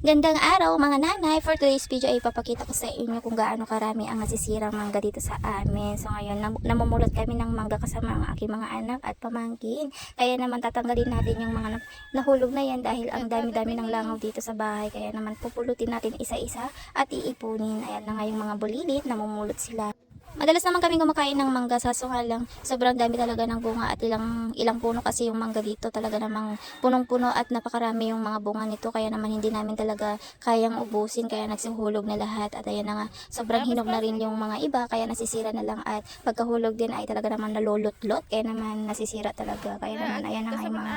Gandang araw mga nanay. For today's video ay ipapakita ko sa inyo kung gaano karami ang nasisirang mangga dito sa amin. So ngayon nam- namumulot kami ng mangga kasama ang aking mga anak at pamangkin. Kaya naman tatanggalin natin yung mga na- nahulog na yan dahil ang dami-dami ng langaw dito sa bahay. Kaya naman pupulutin natin isa-isa at iipunin. Ayan na nga yung mga bulilit, namumulot sila. Madalas naman kami kumakain ng mangga sa nga lang sobrang dami talaga ng bunga at ilang ilang puno kasi yung mangga dito talaga namang punong-puno at napakarami yung mga bunga nito kaya naman hindi namin talaga kayang ubusin kaya nagsihulog na lahat. At ayan na nga sobrang hinog na rin yung mga iba kaya nasisira na lang. At pagkahulog din ay talaga naman nalulot-lot kaya naman nasisira talaga. Kaya naman ayan na nga yung mga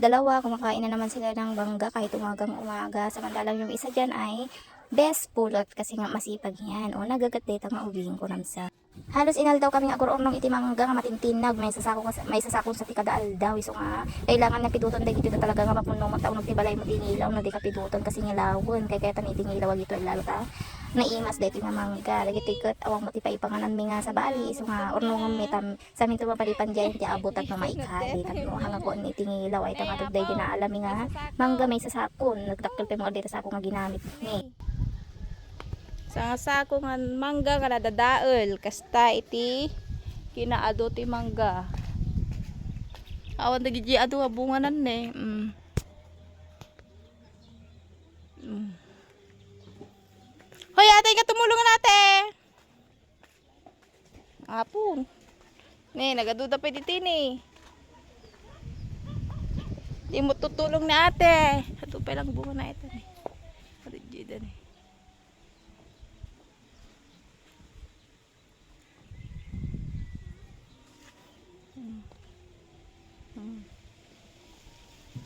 dalawa kumakain na naman sila ng bangga kahit umagang umaga samantalang yung isa dyan ay best pulot kasi nga masipag yan. O nagagatay ang maubihin ko ramsa halos inal daw kami nga kuroon ng itimangga nga matintinag may sasako nga sa- may sasakon sa tikadaal daw. So nga kailangan na piduton dahil dito talaga nga mapuno mo taon ti balay mo tingilaw na di ka piduton kasi ngilawon kaya kaya tani tingilaw gito ay lalo ta naimas dito nga mangga. Lagi tikot awang mo ti paipanganan mi nga sa bali so nga ornong mi tam sa amin to mapalipan dyan ti abutag na maikali kat mo hanga ko ni tingilaw ay tangatog dahil ginaalami nga mangga may sasakon. Nagdakkel pa mo dito sa ako nga ginamit ni Sa sako nga mangga nga nadadaol kasta iti kinaado ti mangga. Awan dagi ji ado nga bunganan ne. Mm. Mm. Hoy ate ka tumulungan ate. Apon. Ne, nagaduda pa dito ni. Di mo tutulong na ate. Ato pa lang bunga na ito ni. Ato dyan ni.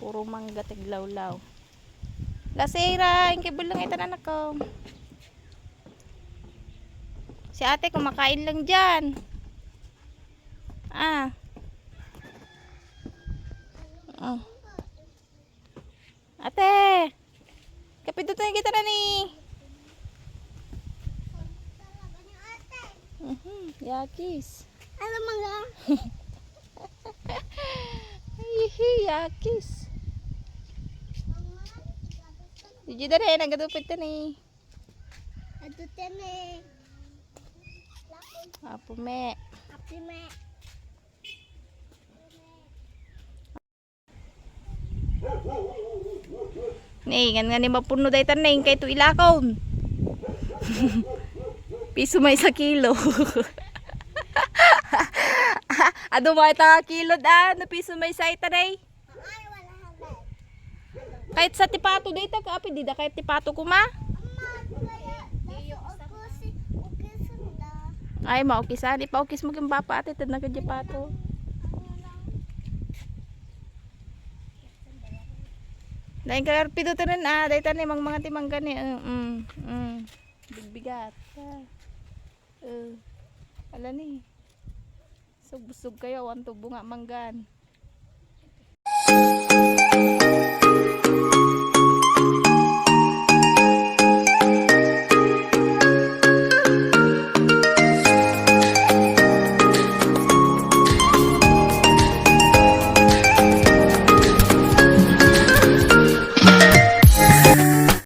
Puro mangga tiglawlaw. Lasira, yung kibul lang ito anak ko. Si ate kumakain lang dyan. Ah. Oh. Ate! Kapito tayo kita na ni. Mhm, yakis. alam mo Hihi, yakis. Na rin, nagadupit na ni. ato tene Apo me. api me Ni, ngan nga ni mapuno day taning kay tu ilakaw. Piso may sa kilo. Ado mo ita kilo da, na piso may sa habay Kahit sa tipato day ta kaapi di da kahit tipato kuma. Ay, maukisan. Ipaukis mo kyung papa ate, tad nagkadyapato. Dahil ka pido to rin ah, dahil tanim ang mga timang gani. Uh, mm, mm. Bigbigat. Uh, ala ni. Sug-sug kayo, ang tubo nga manggan.